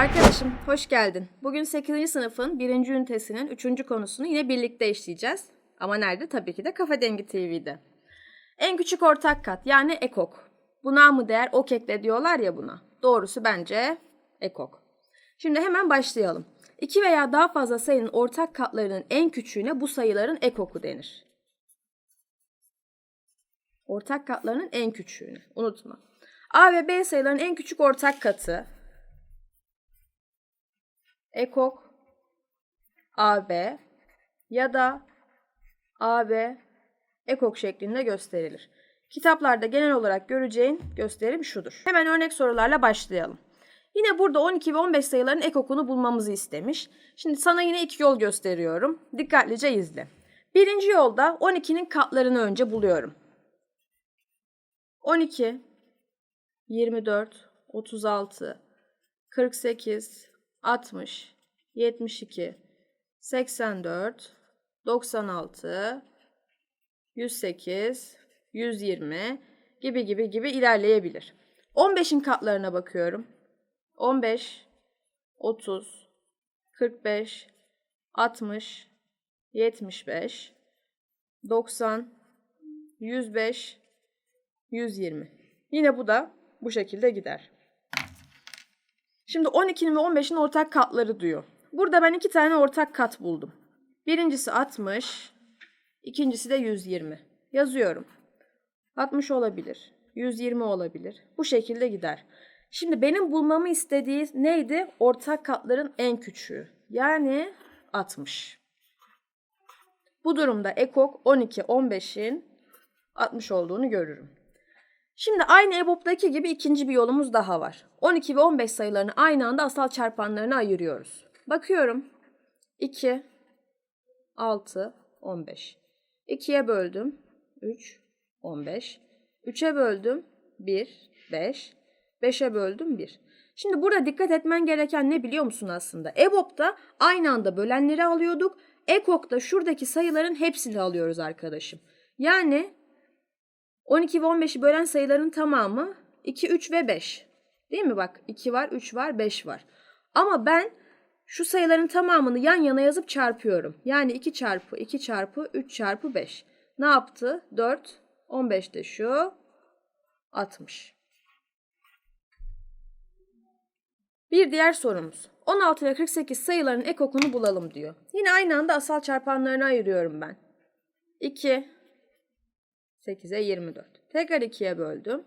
Arkadaşım hoş geldin. Bugün 8. sınıfın 1. ünitesinin 3. konusunu yine birlikte işleyeceğiz. Ama nerede? Tabii ki de Kafa Dengi TV'de. En küçük ortak kat yani ekok. Buna mı değer ok ekle diyorlar ya buna. Doğrusu bence ekok. Şimdi hemen başlayalım. İki veya daha fazla sayının ortak katlarının en küçüğüne bu sayıların ekoku denir. Ortak katlarının en küçüğünü. Unutma. A ve B sayılarının en küçük ortak katı ekok AB ya da AB ekok şeklinde gösterilir. Kitaplarda genel olarak göreceğin gösterim şudur. Hemen örnek sorularla başlayalım. Yine burada 12 ve 15 sayıların ekokunu bulmamızı istemiş. Şimdi sana yine iki yol gösteriyorum. Dikkatlice izle. Birinci yolda 12'nin katlarını önce buluyorum. 12, 24, 36, 48, 60, 72, 84, 96, 108, 120 gibi gibi gibi ilerleyebilir. 15'in katlarına bakıyorum. 15, 30, 45, 60, 75, 90, 105, 120. Yine bu da bu şekilde gider. Şimdi 12'nin ve 15'in ortak katları diyor. Burada ben iki tane ortak kat buldum. Birincisi 60, ikincisi de 120. Yazıyorum. 60 olabilir, 120 olabilir. Bu şekilde gider. Şimdi benim bulmamı istediği neydi? Ortak katların en küçüğü. Yani 60. Bu durumda ekok 12, 15'in 60 olduğunu görürüm. Şimdi aynı EBOB'daki gibi ikinci bir yolumuz daha var. 12 ve 15 sayılarını aynı anda asal çarpanlarına ayırıyoruz. Bakıyorum. 2, 6, 15. 2'ye böldüm. 3, 15. 3'e böldüm. 1, 5. 5'e böldüm 1. Şimdi burada dikkat etmen gereken ne biliyor musun aslında? EBOB'da aynı anda bölenleri alıyorduk. EKOK'ta şuradaki sayıların hepsini alıyoruz arkadaşım. Yani 12 ve 15'i bölen sayıların tamamı 2, 3 ve 5. Değil mi bak 2 var, 3 var, 5 var. Ama ben şu sayıların tamamını yan yana yazıp çarpıyorum. Yani 2 çarpı 2 çarpı 3 çarpı 5. Ne yaptı? 4, 15 de şu 60. Bir diğer sorumuz. 16 ve 48 sayıların ekokunu bulalım diyor. Yine aynı anda asal çarpanlarına ayırıyorum ben. 2, 8'e 24. Tekrar 2'ye böldüm.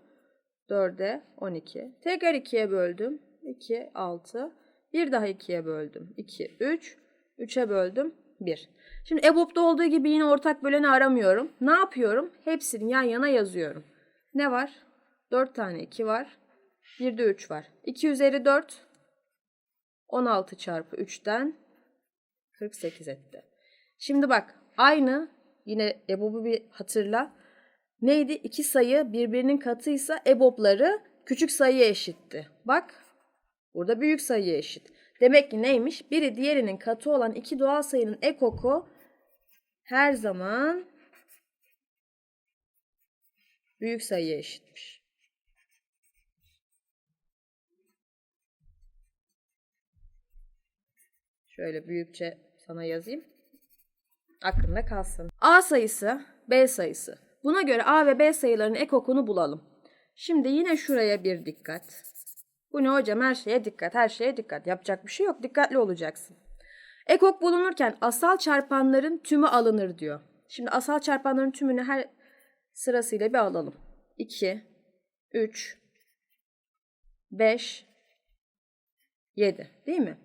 4'e 12. Tekrar 2'ye böldüm. 2, 6. Bir daha 2'ye böldüm. 2, 3. 3'e böldüm. 1. Şimdi EBOB'da olduğu gibi yine ortak böleni aramıyorum. Ne yapıyorum? Hepsini yan yana yazıyorum. Ne var? 4 tane 2 var. Bir de 3 var. 2 üzeri 4. 16 çarpı 3'ten 48 etti. Şimdi bak aynı yine EBOB'u bir hatırla. Neydi? İki sayı birbirinin katıysa EBOB'ları küçük sayıya eşitti. Bak burada büyük sayıya eşit. Demek ki neymiş? Biri diğerinin katı olan iki doğal sayının ekoku her zaman büyük sayıya eşitmiş. Şöyle büyükçe sana yazayım. Aklında kalsın. A sayısı, B sayısı. Buna göre A ve B sayılarının ekokunu bulalım. Şimdi yine şuraya bir dikkat. Bu ne hocam? Her şeye dikkat, her şeye dikkat. Yapacak bir şey yok. Dikkatli olacaksın. Ekok bulunurken asal çarpanların tümü alınır diyor. Şimdi asal çarpanların tümünü her sırasıyla bir alalım. 2, 3, 5, 7 değil mi?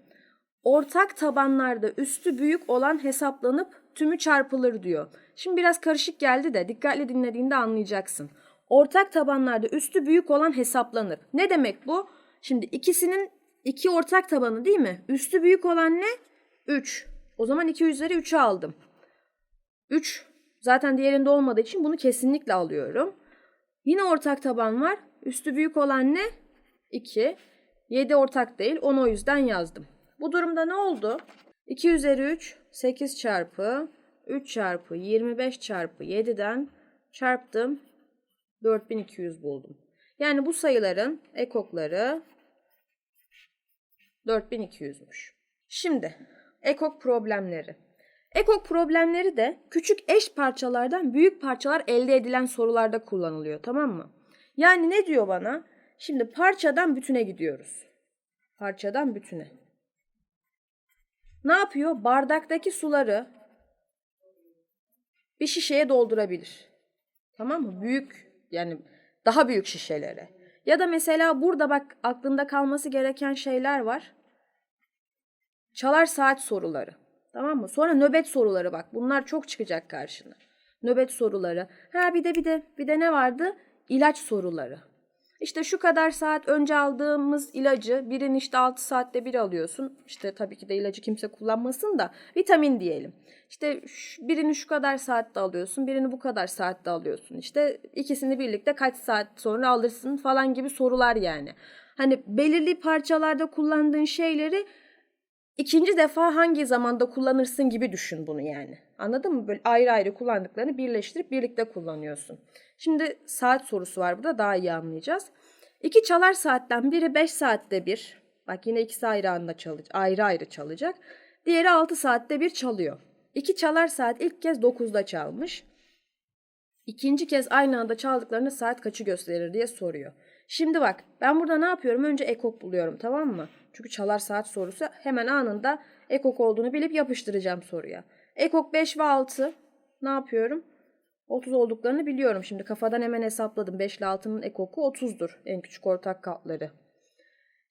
Ortak tabanlarda üstü büyük olan hesaplanıp tümü çarpılır diyor. Şimdi biraz karışık geldi de dikkatli dinlediğinde anlayacaksın. Ortak tabanlarda üstü büyük olan hesaplanır. Ne demek bu? Şimdi ikisinin iki ortak tabanı değil mi? Üstü büyük olan ne? 3. O zaman 2 üzeri 3'ü aldım. 3 zaten diğerinde olmadığı için bunu kesinlikle alıyorum. Yine ortak taban var. Üstü büyük olan ne? 2. 7 ortak değil. Onu o yüzden yazdım. Bu durumda ne oldu? 2 üzeri 3 8 çarpı 3 çarpı 25 çarpı 7'den çarptım. 4200 buldum. Yani bu sayıların ekokları 4200'müş. Şimdi ekok problemleri. Ekok problemleri de küçük eş parçalardan büyük parçalar elde edilen sorularda kullanılıyor tamam mı? Yani ne diyor bana? Şimdi parçadan bütüne gidiyoruz. Parçadan bütüne. Ne yapıyor? Bardaktaki suları bir şişeye doldurabilir. Tamam mı? Büyük yani daha büyük şişelere. Ya da mesela burada bak aklında kalması gereken şeyler var. Çalar saat soruları. Tamam mı? Sonra nöbet soruları bak. Bunlar çok çıkacak karşına. Nöbet soruları. Ha bir de bir de bir de ne vardı? İlaç soruları. İşte şu kadar saat önce aldığımız ilacı birini işte 6 saatte bir alıyorsun. İşte tabii ki de ilacı kimse kullanmasın da vitamin diyelim. İşte birini şu kadar saatte alıyorsun, birini bu kadar saatte alıyorsun. İşte ikisini birlikte kaç saat sonra alırsın falan gibi sorular yani. Hani belirli parçalarda kullandığın şeyleri ikinci defa hangi zamanda kullanırsın gibi düşün bunu yani. Anladın mı? Böyle ayrı ayrı kullandıklarını birleştirip birlikte kullanıyorsun. Şimdi saat sorusu var burada daha iyi anlayacağız. İki çalar saatten biri 5 saatte bir. Bak yine ikisi ayrı anda çalacak. Ayrı ayrı çalacak. Diğeri 6 saatte bir çalıyor. İki çalar saat ilk kez 9'da çalmış. İkinci kez aynı anda çaldıklarında saat kaçı gösterir diye soruyor. Şimdi bak ben burada ne yapıyorum? Önce ekok buluyorum tamam mı? Çünkü çalar saat sorusu hemen anında ekok olduğunu bilip yapıştıracağım soruya. Ekok 5 ve 6 ne yapıyorum? 30 olduklarını biliyorum. Şimdi kafadan hemen hesapladım. 5 ile 6'nın ekoku 30'dur. En küçük ortak katları.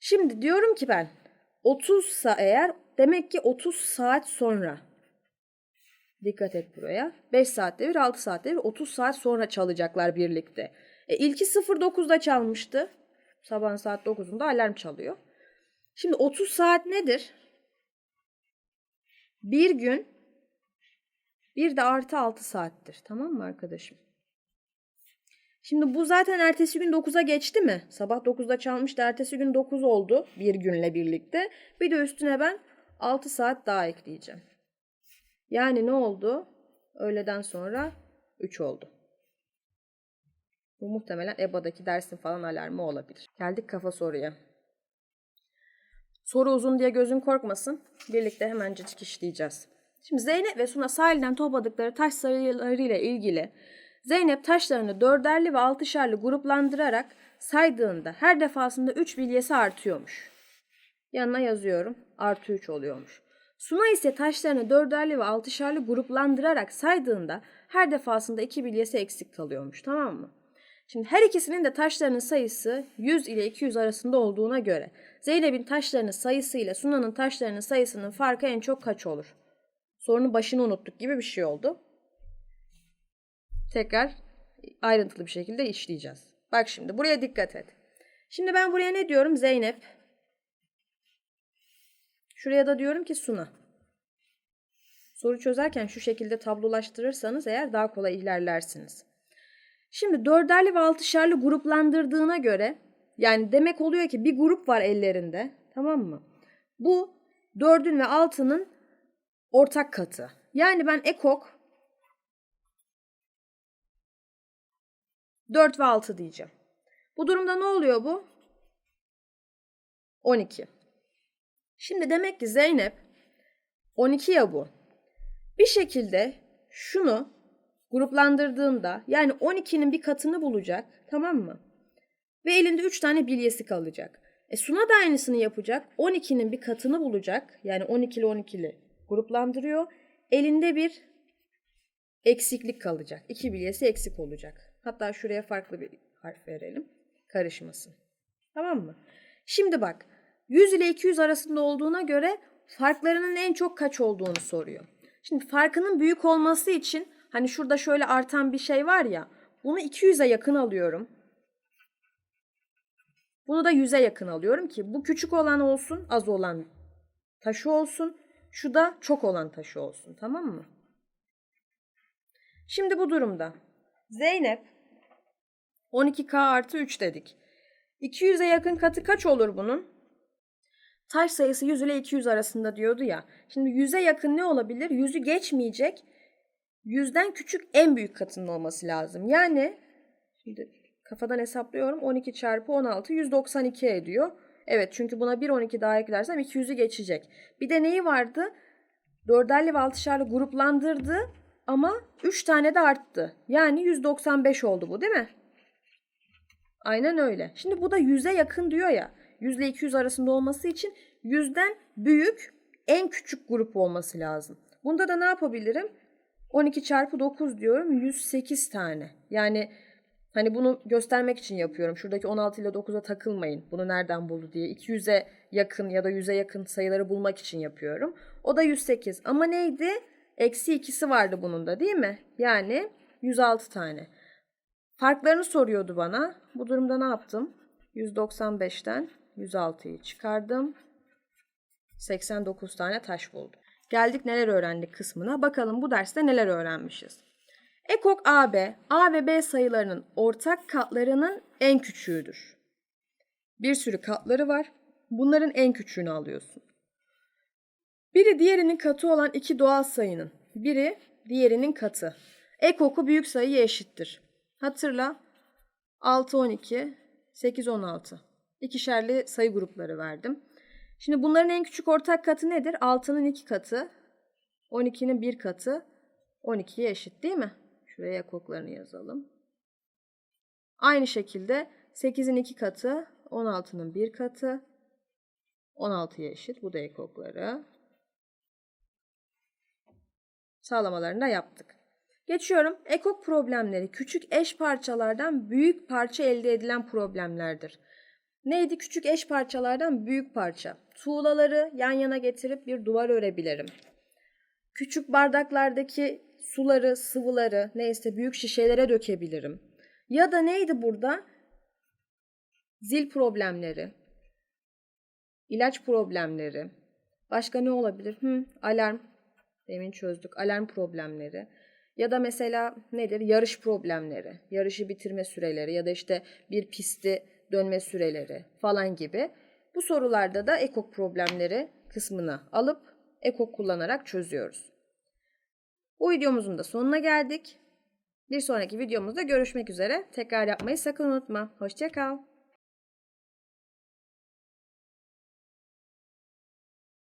Şimdi diyorum ki ben 30 sa eğer demek ki 30 saat sonra Dikkat et buraya. 5 saatte bir, 6 saatte bir, 30 saat sonra çalacaklar birlikte. E, ilki 09'da çalmıştı. Sabah saat 9'unda alarm çalıyor. Şimdi 30 saat nedir? Bir gün bir de artı 6 saattir. Tamam mı arkadaşım? Şimdi bu zaten ertesi gün 9'a geçti mi? Sabah 9'da çalmıştı. Ertesi gün 9 oldu bir günle birlikte. Bir de üstüne ben 6 saat daha ekleyeceğim. Yani ne oldu? Öğleden sonra 3 oldu. Bu muhtemelen EBA'daki dersin falan alarmı olabilir. Geldik kafa soruya. Soru uzun diye gözün korkmasın. Birlikte hemencecik işleyeceğiz. Şimdi Zeynep ve Suna sahilden topladıkları taş sayılarıyla ilgili Zeynep taşlarını dörderli ve altışarlı gruplandırarak saydığında her defasında 3 bilyesi artıyormuş. Yanına yazıyorum. Artı 3 oluyormuş. Suna ise taşlarını dörderli ve altışarlı gruplandırarak saydığında her defasında 2 bilyesi eksik kalıyormuş. Tamam mı? Şimdi her ikisinin de taşlarının sayısı 100 ile 200 arasında olduğuna göre Zeynep'in taşlarının sayısı ile Suna'nın taşlarının sayısının farkı en çok kaç olur? Sorunun başını unuttuk gibi bir şey oldu. Tekrar ayrıntılı bir şekilde işleyeceğiz. Bak şimdi buraya dikkat et. Şimdi ben buraya ne diyorum? Zeynep. Şuraya da diyorum ki Suna. Soru çözerken şu şekilde tablolaştırırsanız eğer daha kolay ilerlersiniz. Şimdi dörderli ve altışarlı gruplandırdığına göre yani demek oluyor ki bir grup var ellerinde tamam mı? Bu dördün ve altının ortak katı. Yani ben ekok 4 ve 6 diyeceğim. Bu durumda ne oluyor bu? 12. Şimdi demek ki Zeynep 12 ya bu. Bir şekilde şunu gruplandırdığında yani 12'nin bir katını bulacak tamam mı? Ve elinde 3 tane bilyesi kalacak. E Suna da aynısını yapacak. 12'nin bir katını bulacak. Yani 12'li 12'li gruplandırıyor. Elinde bir eksiklik kalacak. 2 bilyesi eksik olacak. Hatta şuraya farklı bir harf verelim. Karışmasın. Tamam mı? Şimdi bak 100 ile 200 arasında olduğuna göre farklarının en çok kaç olduğunu soruyor. Şimdi farkının büyük olması için hani şurada şöyle artan bir şey var ya bunu 200'e yakın alıyorum. Bunu da 100'e yakın alıyorum ki bu küçük olan olsun az olan taşı olsun. Şu da çok olan taşı olsun tamam mı? Şimdi bu durumda Zeynep 12K artı 3 dedik. 200'e yakın katı kaç olur bunun? Taş sayısı 100 ile 200 arasında diyordu ya. Şimdi 100'e yakın ne olabilir? 100'ü geçmeyecek. 100'den küçük en büyük katının olması lazım. Yani şimdi kafadan hesaplıyorum. 12 çarpı 16 192 ediyor. Evet çünkü buna 1 12 daha eklersem 200'ü geçecek. Bir de neyi vardı? Dörderli ve altışarlı gruplandırdı ama 3 tane de arttı. Yani 195 oldu bu değil mi? Aynen öyle. Şimdi bu da 100'e yakın diyor ya. 100 ile 200 arasında olması için 100'den büyük en küçük grup olması lazım. Bunda da ne yapabilirim? 12 çarpı 9 diyorum 108 tane. Yani hani bunu göstermek için yapıyorum. Şuradaki 16 ile 9'a takılmayın. Bunu nereden buldu diye. 200'e yakın ya da 100'e yakın sayıları bulmak için yapıyorum. O da 108. Ama neydi? Eksi ikisi vardı bunun da değil mi? Yani 106 tane. Farklarını soruyordu bana. Bu durumda ne yaptım? 195'ten 106'yı çıkardım. 89 tane taş buldum. Geldik neler öğrendik kısmına. Bakalım bu derste neler öğrenmişiz. Ekok AB, A ve B sayılarının ortak katlarının en küçüğüdür. Bir sürü katları var. Bunların en küçüğünü alıyorsun. Biri diğerinin katı olan iki doğal sayının biri diğerinin katı. Ekoku büyük sayıya eşittir. Hatırla 6 12 8 16. İkişerli sayı grupları verdim. Şimdi bunların en küçük ortak katı nedir? 6'nın 2 katı, 12'nin 1 katı 12'ye eşit değil mi? Şuraya ekoklarını yazalım. Aynı şekilde 8'in 2 katı, 16'nın 1 katı 16'ya eşit. Bu da ekokları. Sağlamalarını da yaptık. Geçiyorum. Ekok problemleri küçük eş parçalardan büyük parça elde edilen problemlerdir. Neydi? Küçük eş parçalardan büyük parça. Tuğlaları yan yana getirip bir duvar örebilirim. Küçük bardaklardaki suları, sıvıları neyse büyük şişelere dökebilirim. Ya da neydi burada? Zil problemleri, ilaç problemleri. Başka ne olabilir? Hı, alarm. Demin çözdük. Alarm problemleri. Ya da mesela nedir? Yarış problemleri. Yarışı bitirme süreleri ya da işte bir pisti dönme süreleri falan gibi. Bu sorularda da ekok problemleri kısmını alıp ekok kullanarak çözüyoruz. Bu videomuzun da sonuna geldik. Bir sonraki videomuzda görüşmek üzere. Tekrar yapmayı sakın unutma. Hoşçakal.